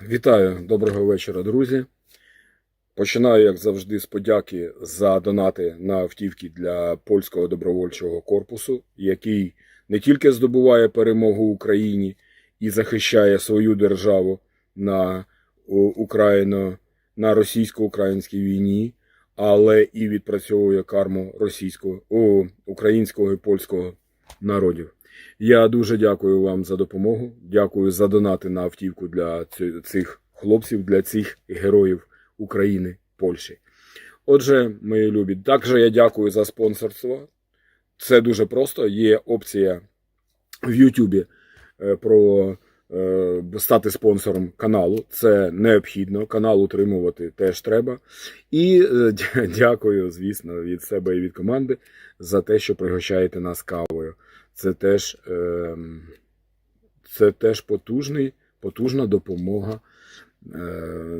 Вітаю, доброго вечора, друзі. Починаю, як завжди, з подяки за донати на автівки для польського добровольчого корпусу, який не тільки здобуває перемогу Україні і захищає свою державу на Україно, на російсько-українській війні, але і відпрацьовує карму російського, о, українського і польського народів. Я дуже дякую вам за допомогу. Дякую за донати на автівку для цих хлопців, для цих героїв України, Польщі. Отже, мої любі, також я дякую за спонсорство. Це дуже просто. Є опція в Ютубі е, про е, стати спонсором каналу. Це необхідно. Канал утримувати теж треба. І е, дякую, звісно, від себе і від команди за те, що пригощаєте нас кавою це теж, е, це теж потужний, потужна допомога е,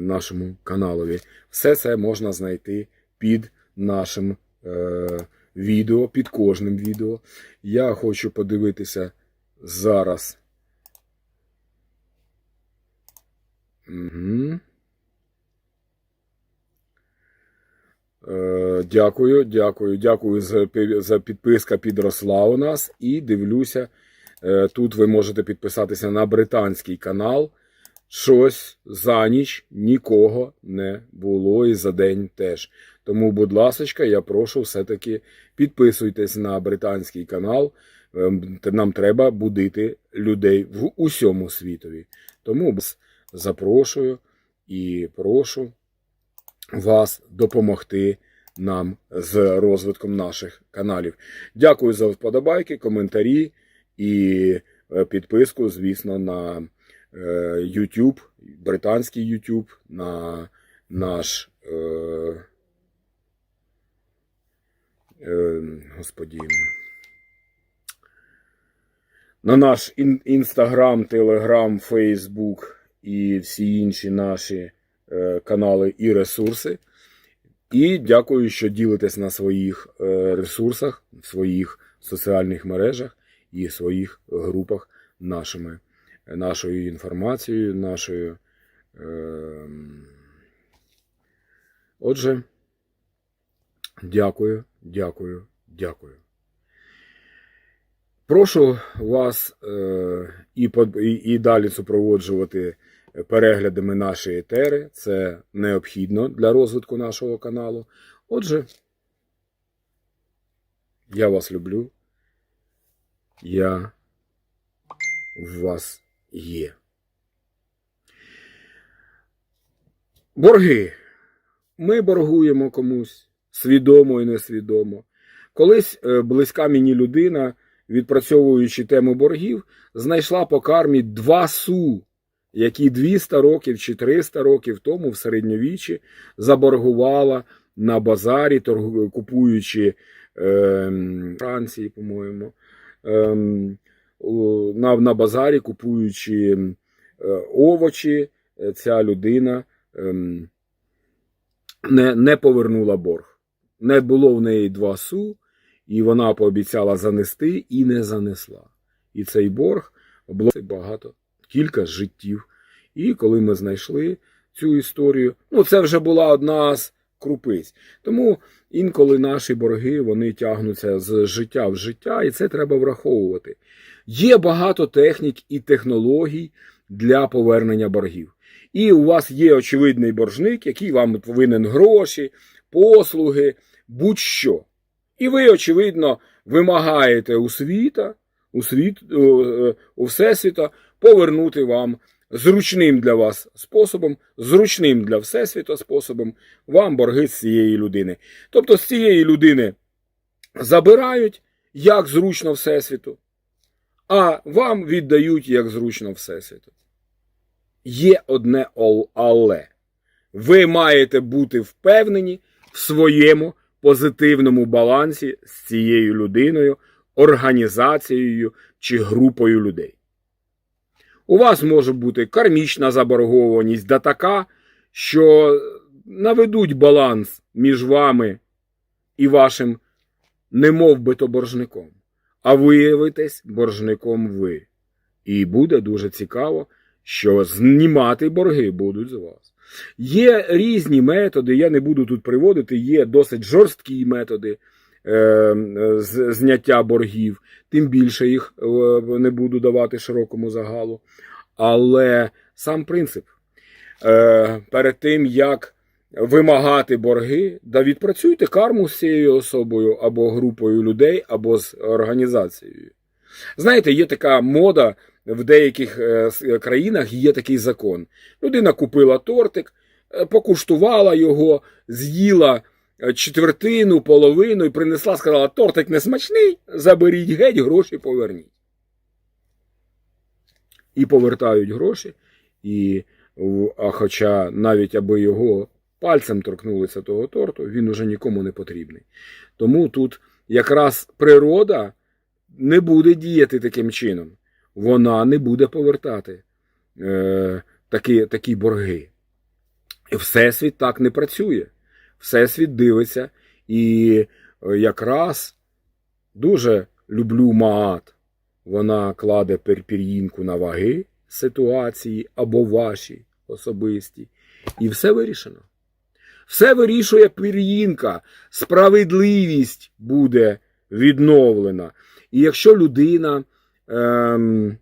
нашому каналові. Все це можна знайти під нашим е, відео, під кожним відео. Я хочу подивитися зараз. Угу. Дякую, дякую, дякую за, підписка підросла у нас. І дивлюся, е, тут ви можете підписатися на британський канал. Щось за ніч нікого не було і за день теж. Тому, будь ласка, я прошу все-таки підписуйтесь на британський канал. Ем, Нам треба будити людей в усьому світові. Тому запрошую і прошу вас допомогти нам з розвитком наших каналів. Дякую за вподобайки, коментарі і е, підписку, звісно, на е, YouTube, британський YouTube, на наш. Е, е, господі. На наш інстаграм, телеграм, фейсбук і всі інші наші канали і ресурси. І дякую, що ділитесь на своїх е, ресурсах, в своїх соціальних мережах і своїх групах нашими, нашою інформацією, нашою. Е, Отже, дякую, дякую, дякую. Прошу вас е, і, і, і далі супроводжувати переглядами нашої етери. Це необхідно для розвитку нашого каналу. Отже, я вас люблю. Я в вас є. Борги. Ми боргуємо комусь свідомо і несвідомо. Колись е, близька мені людина, відпрацьовуючи тему боргів, знайшла по кармі два су, які 200 років чи 300 років тому в середньовіччі заборгувала на базарі, купуючи ем, Франції, по-моєму, ем, у- на, на базарі, купуючи е, овочі, е, ця людина ем, не, не повернула борг. Не було в неї два су, і вона пообіцяла занести і не занесла. І цей борг облося багато, кілька життів. І коли ми знайшли цю історію, ну це вже була одна з крупиць. Тому інколи наші борги вони тягнуться з життя в життя, і це треба враховувати. Є багато технік і технологій для повернення боргів. І у вас є очевидний боржник, який вам повинен гроші, послуги, будь-що. І ви, очевидно, вимагаєте у світа, у, світ, у, е, Всесвіта повернути вам зручним для вас способом, зручним для Всесвіта способом вам борги з цієї людини. Тобто з цієї людини забирають, як зручно Всесвіту, а вам віддають, як зручно Всесвіту. Є одне але. Ви маєте бути впевнені в своєму позитивному балансі з цією людиною, організацією чи групою людей. У вас може бути кармічна заборгованість да така, що наведуть баланс між вами і вашим немов би то боржником, а виявитесь боржником ви. І буде дуже цікаво, що знімати борги будуть з вас. Є різні методи, я не буду тут приводити, є досить жорсткі методи зняття боргів, тим більше їх е, не буду давати широкому загалу. Але сам принцип е, перед тим, як вимагати борги, да відпрацюйте карму з цією особою або групою людей, або з організацією. Знаєте, є така мода в деяких е, країнах є такий закон. Людина купила тортик, е, покуштувала його, з'їла е, четвертину, половину і принесла, сказала, тортик не смачний, заберіть геть, гроші поверніть. І повертають гроші, і, а хоча навіть аби його пальцем торкнулися того торту, він уже нікому не потрібний. Тому тут якраз природа не буде діяти таким чином. Вона не буде повертати е, такі, такі борги. Всесвіт так не працює. Всесвіт дивиться, і е, якраз дуже люблю Маат. Вона кладе пер- пір'їнку на ваги ситуації або ваші особисті. І все вирішено. Все вирішує пір'їнка. Справедливість буде відновлена. І якщо людина, ем,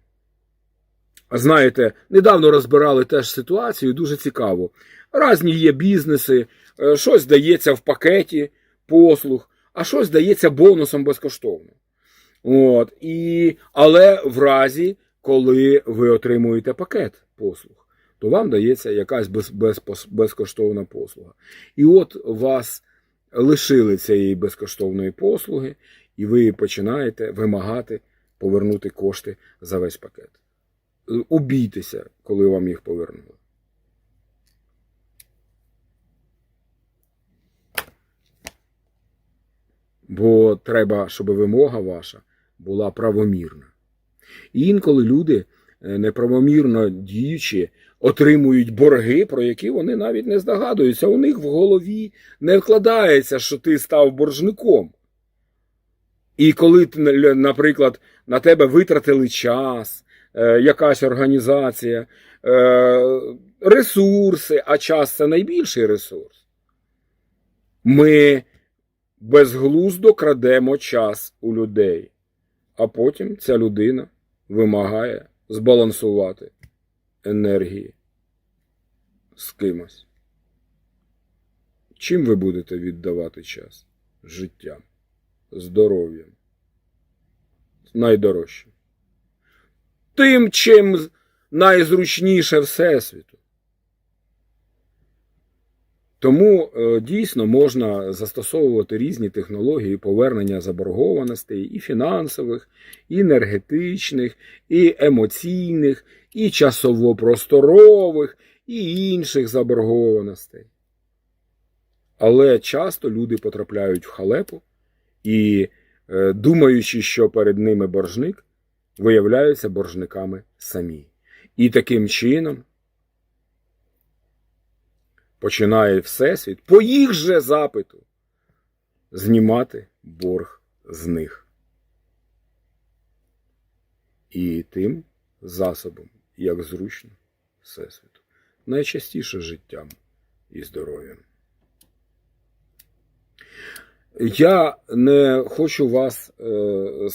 знаєте, недавно розбирали теж ситуацію, дуже цікаво. Разні є бізнеси, е, щось дається в пакеті послуг, а щось дається бонусом безкоштовно. От, і, але в разі, коли ви отримуєте пакет послуг, то вам дається якась без, без, безкоштовна послуга. І от вас лишили цієї безкоштовної послуги, і ви починаєте вимагати повернути кошти за весь пакет. Е, Убійтеся, коли вам їх повернули. Бо треба, щоб вимога ваша була правомірна. І інколи люди е, неправомірно діючи отримують борги, про які вони навіть не здогадуються. У них в голові не вкладається, що ти став боржником. І коли, наприклад, на тебе витратили час, е, якась організація, е, ресурси, а час це найбільший ресурс. Ми безглуздо крадемо час у людей, а потім ця людина вимагає збалансувати енергії з кимось. Чим ви будете віддавати час? Життям, здоров'ям. Найдорожче. Тим, чим найзручніше Всесвіту. Тому е, дійсно можна застосовувати різні технології повернення заборгованостей і фінансових, і енергетичних, і емоційних, і часово-просторових, і інших заборгованостей. Але часто люди потрапляють в халепу і, е, думаючи, що перед ними боржник, виявляються боржниками самі. І таким чином починає Всесвіт по їх же запиту знімати борг з них. І тим засобом, як зручно Всесвіту, найчастіше життям і здоров'ям. Я не хочу вас е,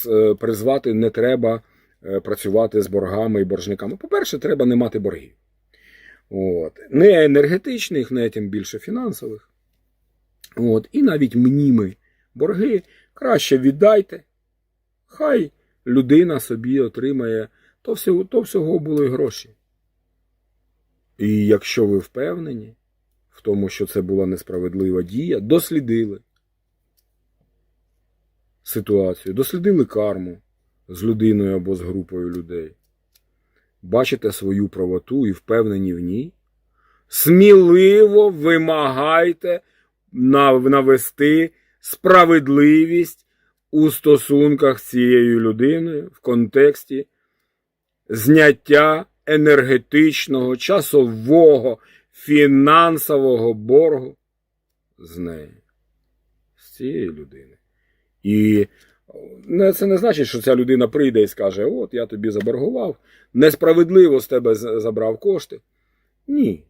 е, призвати, не треба е, працювати з боргами і боржниками. По-перше, треба не мати боргів. От. Не енергетичних, не тим більше фінансових. От. І навіть мніми борги краще віддайте. Хай людина собі отримає, то всього, то всього були гроші. І якщо ви впевнені в тому, що це була несправедлива дія, дослідили ситуацію, дослідили карму з людиною або з групою людей бачите свою правоту і впевнені в ній, сміливо вимагайте навести справедливість у стосунках з цією людиною в контексті зняття енергетичного, часового, фінансового боргу з неї, з цієї людини. І Це не значить, що ця людина прийде і скаже: От я тобі заборгував, несправедливо з тебе забрав кошти. Ні.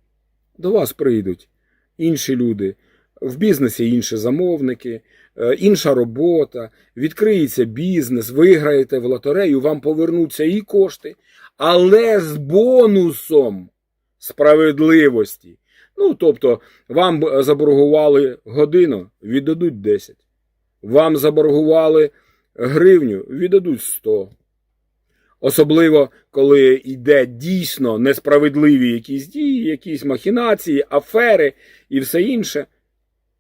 До вас прийдуть інші люди, в бізнесі інші замовники, е, інша робота, відкриється бізнес, виграєте в лотерею, вам повернуться і кошти, але з бонусом справедливості. Ну, тобто, вам заборгували годину, віддадуть 10. Вам заборгували гривню, віддадуть 100. Особливо, коли йде дійсно несправедливі якісь дії, якісь махінації, афери і все інше,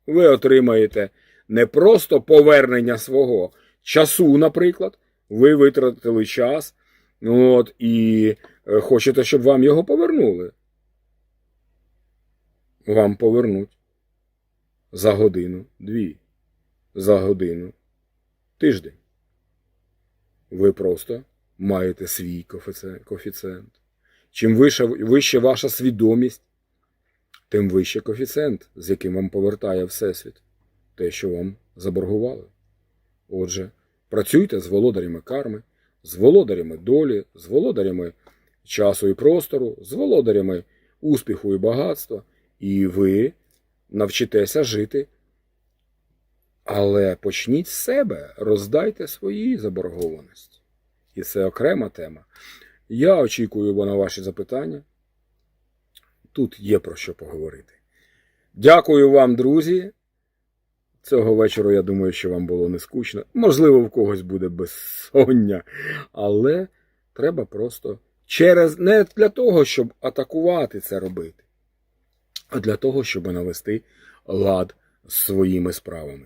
ви отримаєте не просто повернення свого часу, наприклад, ви витратили час, от, і е, хочете, щоб вам його повернули. Вам повернуть за годину, дві, за годину, тиждень. Ви просто маєте свій коефіці- коефіцієнт. Чим вища, ваша свідомість, тим вище коефіцієнт, з яким вам повертає Всесвіт те, що вам заборгували. Отже, працюйте з володарями карми, з володарями долі, з володарями часу і простору, з володарями успіху і багатства, і ви навчитеся жити. Але почніть з себе, роздайте свої заборгованості. І це окрема тема. Я очікую на ваші запитання. Тут є про що поговорити. Дякую вам, друзі. Цього вечора я думаю, що вам було не скучно. Можливо, в когось буде безсоння, але треба просто через не для того, щоб атакувати це робити, а для того, щоб навести лад своїми справами.